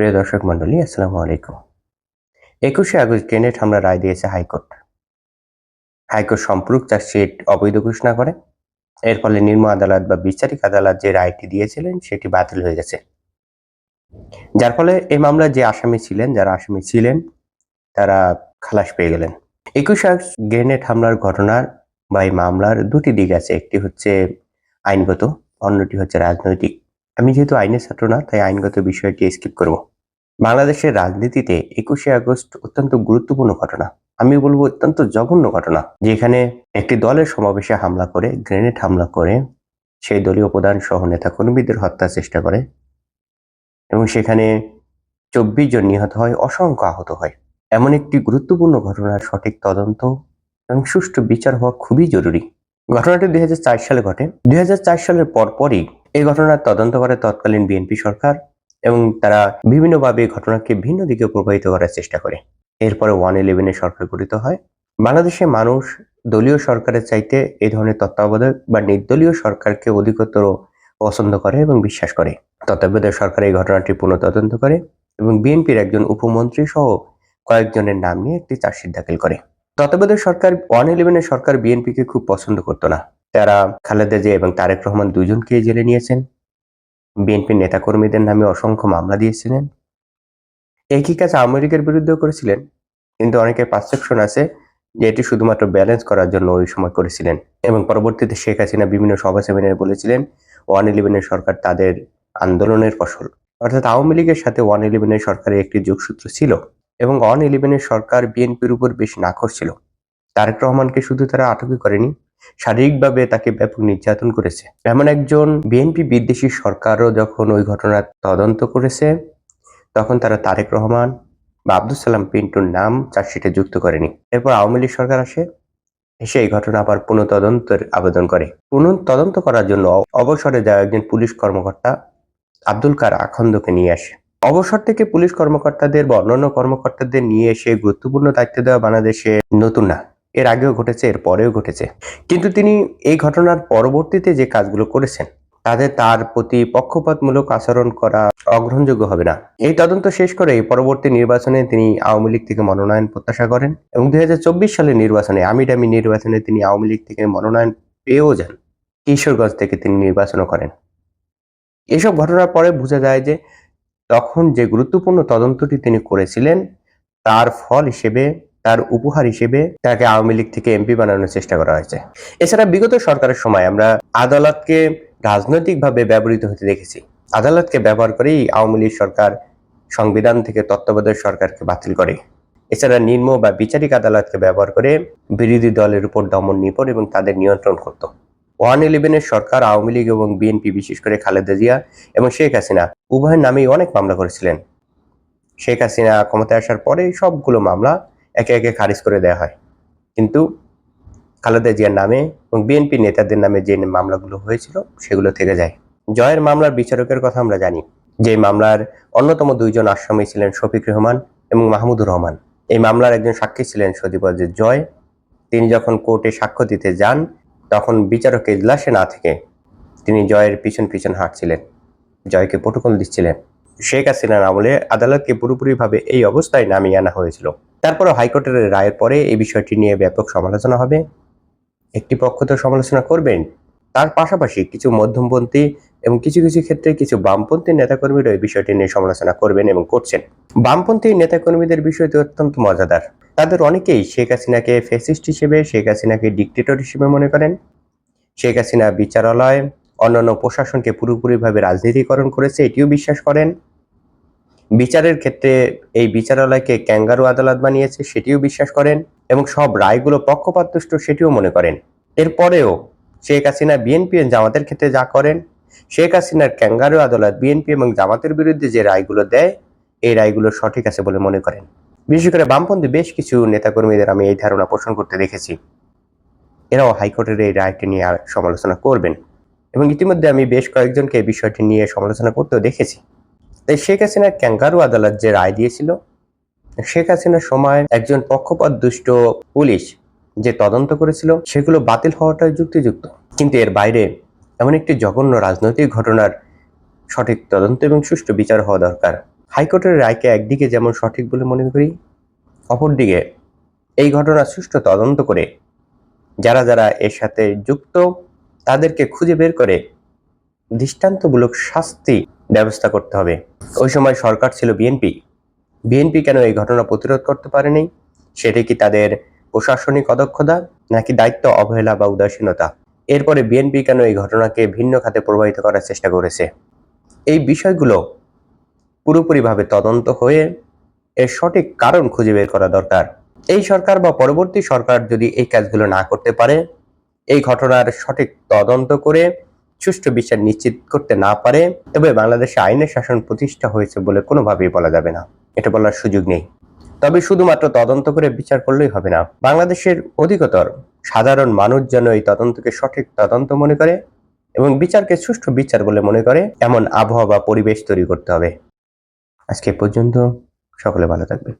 প্রিয় দর্শক মন্ডলী আসসালামু আলাইকুম। একুশে আগস্ট গ্রেনেড হামলা রায় দিয়েছে হাইকোর্ট। হাইকোর্ট সম্পূরক চার্জশিট অবৈধ ঘোষণা করে। এর ফলে নিম্ন আদালত বা বিচারিক আদালত যে রায়টি দিয়েছিলেন, সেটি বাতিল হয়ে গেছে। যার ফলে এই মামলার যে আসামি ছিলেন, যারা আসামি ছিলেন, তারা খালাস পেয়ে গেলেন। একুশে আগস্ট গ্রেনেড হামলার ঘটনার বা এই মামলার দুটি দিক আছে। একটি হচ্ছে আইনগত, অন্যটি হচ্ছে রাজনৈতিক। আমি যেহেতু আইনের ছাত্র না, তাই আইনগত বিষয়টি স্কিপ করব। বাংলাদেশের রাজনীতিতে একুশে আগস্ট অত্যন্ত গুরুত্বপূর্ণ ঘটনা। আমি বলব অত্যন্ত জঘন্য ঘটনা, যেখানে একটি দলের সমাবেশে হামলা করে, গ্রেনেড হামলা করে, সেই দলীয় প্রধান সহ নেতা কর্মীদের হত্যার চেষ্টা করে এবং সেখানে চব্বিশ জন নিহত হয়, অসংখ্য আহত হয়। এমন একটি গুরুত্বপূর্ণ ঘটনার সঠিক তদন্ত এবং সুষ্ঠু বিচার হওয়া খুবই জরুরি। ঘটনাটি দুই হাজার চার সালে ঘটে। দুই হাজার চার সালের পরপরই এই ঘটনার তদন্ত করে তৎকালীন বিএনপি সরকার এবং তারা বিভিন্নভাবে ঘটনাকে ভিন্ন দিকে প্রবাহিত করার চেষ্টা করে। এরপরে ওয়ান ইলেভেনে সরকার গঠিত হয়। বাংলাদেশে মানুষ দলীয় সরকারের চাইতে এই ধরনের তত্ত্বাবধায়ক বা নির্দলীয় সরকারকে অধিকতর পছন্দ করে এবং বিশ্বাস করে। তত্ত্বাবধায়ক সরকার এই ঘটনাটি পুনঃতদন্ত করে এবং বিএনপির একজন উপমন্ত্রী সহ কয়েকজনের নাম নিয়ে একটি চার্জশিট দাখিল করে। তত্ত্বাবধায়ক সরকার ওয়ান ইলেভেনের সরকার বিএনপিকে খুব পছন্দ করতো না। তারা খালেদা জিয়া এবং তারেক রহমান দুজনকে জেলে নিয়েছেন। বিএনপির নেতাকর্মীদের নামে অসংখ্য মামলা দিয়েছিলেন। একই কাজ আওয়ামী লীগের বিরুদ্ধেও করেছিলেন, কিন্তু অনেকের পারসেপশন আছে যে এটি শুধুমাত্র ব্যালেন্স করার জন্য ওই সময় করেছিলেন এবং পরবর্তীতে শেখ হাসিনা বিভিন্ন সভা সেমিনারে বলেছিলেন, ওয়ান ইলেভেনের সরকার তাদের আন্দোলনের ফসল। অর্থাৎ আওয়ামী লীগের সাথে ওয়ান ইলেভেনের সরকারের একটি যোগসূত্র ছিল এবং ওয়ান ইলেভেনের সরকার বিএনপির উপর বেশ নাখর ছিল। তারেক রহমানকে শুধু তারা আটকই করেনি শারীরিকভাবে তাকে ব্যাপক নির্যাতন করেছে। এমন একজন বিএনপি বিদ্বেষী সরকারও যখন ওই ঘটনার তদন্ত করেছে, তখন তারা তারেক রহমান বা আব্দুল সালাম পিন্টুর নাম চার্জশিটে যুক্ত করেনি। এরপর আওয়ামী লীগ সরকার আসে, এসে এই ঘটনা আবার পুনঃতদন্তের আবেদন করে। পুনঃতদন্ত করার জন্য অবসরে যাওয়া একজন পুলিশ কর্মকর্তা আব্দুল কার আখন্দকে নিয়ে আসে। অবসর থেকে পুলিশ কর্মকর্তাদের বা অন্যান্য কর্মকর্তাদের নিয়ে এসে গুরুত্বপূর্ণ দায়িত্ব দেওয়া বাংলাদেশে নতুন না। এর আগেও ঘটেছে, এর পরেও ঘটেছে। কিন্তু তিনি এই ঘটনার পরবর্তীতে যে কাজগুলো করেছেন, তাতে তার প্রতি পক্ষপাতমূলক আচরণ করা অগ্রহণযোগ্য হবে না। এই তদন্ত শেষ করে পরবর্তী নির্বাচনে তিনি আওয়ামী লীগ থেকে মনোনয়ন প্রত্যাশা করেন এবং দুই সালের নির্বাচনে আমিডামি নির্বাচনে তিনি আওয়ামী লীগ থেকে মনোনয়ন পেয়েও যান। কিশোরগঞ্জ থেকে তিনি নির্বাচনও করেন। এসব ঘটনার পরে বোঝা যায় যে তখন যে গুরুত্বপূর্ণ তদন্তটি তিনি করেছিলেন, তার ফল হিসেবে তার উপহার হিসেবে তাকে আওয়ামী লীগ থেকে এমপি বানানোর চেষ্টা করা হয়েছে। এছাড়া বিগত সরকারের সময় আমরা আদালতকে রাজনৈতিকভাবে ব্যবহৃত হতে দেখেছি। আদালতকে ব্যবহার করেই আওয়ামী লীগ সরকার সংবিধান থেকে তত্ত্বাবধায়ক সরকারকে বাতিল করে। এছাড়া নিম্ন বা বিচারিক আদালতকে ব্যবহার করে বিরোধী দলের উপর দমন নিপন এবং তাদের নিয়ন্ত্রণ করত। ওয়ান ইলেভেনের সরকার আওয়ামী লীগ এবং বিএনপি, বিশেষ করে খালেদা জিয়া এবং শেখ হাসিনা উভয়ের নামেই অনেক মামলা করেছিলেন। শেখ হাসিনা ক্ষমতায় আসার পরে সবগুলো মামলা একে একে খারিজ করে দেওয়া হয়। কিন্তু খালেদা জিয়ার নামে এবং বিএনপি নেতাদের নামে যে মামলাগুলো হয়েছিল সেগুলো থেকে যায়। জয়ের মামলার বিচারকের কথা আমরা জানি। যে মামলার অন্যতম দুইজন আসামি ছিলেন শফিক রহমান এবং মাহমুদুর রহমান। এই মামলার একজন সাক্ষী ছিলেন সদীপজের জয়। তিনি যখন কোর্টে সাক্ষ্য দিতে যান, তখন বিচারক এজলাসে না থেকে তিনি জয়ের পিছন পিছন হাঁটছিলেন। জয়কে প্রোটোকল দিচ্ছিলেন। শেখ হাসিনার আমলে আদালতকে পুরোপুরিভাবে এই অবস্থায় নামিয়ে আনা হয়েছিল। তারপরে হাইকোর্টের রায়ের পরে এই বিষয়টি নিয়ে ব্যাপক সমালোচনা হবে। একটি পক্ষ তো সমালোচনা করবেন। তার পাশাপাশি কিছু মধ্যমপন্থী এবং কিছু কিছু ক্ষেত্রে কিছু বামপন্থী নেতাকর্মীরা এই বিষয়টি নিয়ে সমালোচনা করবেন এবং করছেন। বামপন্থী নেতাকর্মীদের বিষয়টি অত্যন্ত মজাদার। তাদের অনেকেই শেখ হাসিনাকে ফেসিস্ট হিসেবে, শেখ হাসিনাকে ডিকটেটর হিসেবে মনে করেন। শেখ হাসিনা বিচারালয়, অন্যান্য প্রশাসনকে পুরোপুরিভাবে রাজনীতিকরণ করেছে, এটিও বিশ্বাস করেন। বিচারের ক্ষেত্রে এই বিচারালয়কে ক্যাঙ্গারু আদালত বানিয়েছে, সেটিও বিশ্বাস করেন এবং সব রায়গুলো পক্ষপাতদুষ্ট সেটিও মনে করেন। এরপরেও শেখ হাসিনা বিএনপি জামাতের ক্ষেত্রে যা করেন, শেখ হাসিনার ক্যাঙ্গারু আদালত বিএনপি এবং জামাতের বিরুদ্ধে যে রায়গুলো দেয়, এই রায়গুলো সঠিক আছে বলে মনে করেন। বিশেষ করে বামপন্থী বেশ কিছু নেতাকর্মীদের আমি এই ধারণা পোষণ করতে দেখেছি। এরাও হাইকোর্টের এই রায়টি নিয়ে সমালোচনা করবেন এবং ইতিমধ্যে আমি বেশ কয়েকজনকে এই বিষয়টি নিয়ে সমালোচনা করতেও দেখেছি। তাই শেখ হাসিনা ক্যাঙ্গারু আদালত যে রায় দিয়েছিল, শেখ হাসিনার সময় একজন পক্ষপাত দুষ্ট পুলিশ যে তদন্ত করেছিল, সেগুলো বাতিল হওয়াটাই যুক্তিযুক্ত। কিন্তু এর বাইরে এমন একটি জঘন্য রাজনৈতিক ঘটনার সঠিক তদন্ত এবং সুষ্ঠু বিচার হওয়া দরকার। হাইকোর্টের রায়কে একদিকে যেমন সঠিক বলে মনে করি, অপরদিকে এই ঘটনা সুষ্ঠু তদন্ত করে যারা যারা এর সাথে যুক্ত, তাদেরকে খুঁজে বের করে দৃষ্টান্তমূলক শাস্তি ব্যবস্থা করতে হবে। ওই সময় সরকার ছিল বিএনপি। বিএনপি কেন এই ঘটনা প্রতিরোধ করতে পারেনি? সেটা কি তাদের প্রশাসনিক অদক্ষতা নাকি দায়িত্ব অবহেলা বা উদাসীনতা? এরপরে বিএনপি কেন এই ঘটনাকে ভিন্ন খাতে প্রবাহিত করার চেষ্টা করেছে? এই বিষয়গুলো পুরোপুরিভাবে তদন্ত হয়ে এর সঠিক কারণ খুঁজে বের করা দরকার। এই সরকার বা পরবর্তী সরকার যদি এই কাজগুলো না করতে পারে, এই ঘটনার সঠিক তদন্ত করে সুষ্ঠু বিচার নিশ্চিত করতে না পারে, তবে বাংলাদেশে আইনের শাসন প্রতিষ্ঠা হয়েছে বলে কোনোভাবেই বলা যাবে না। এটা বলার সুযোগ নেই। তবে শুধুমাত্র তদন্ত করে বিচার করলেই হবে না। বাংলাদেশের অধিকতর সাধারণ মানুষ যেন এই তদন্তকে সঠিক তদন্ত মনে করে এবং বিচারকে সুষ্ঠু বিচার বলে মনে করে, এমন আবহাওয়া বা পরিবেশ তৈরি করতে হবে। আজকে পর্যন্ত সকলে ভালো থাকবে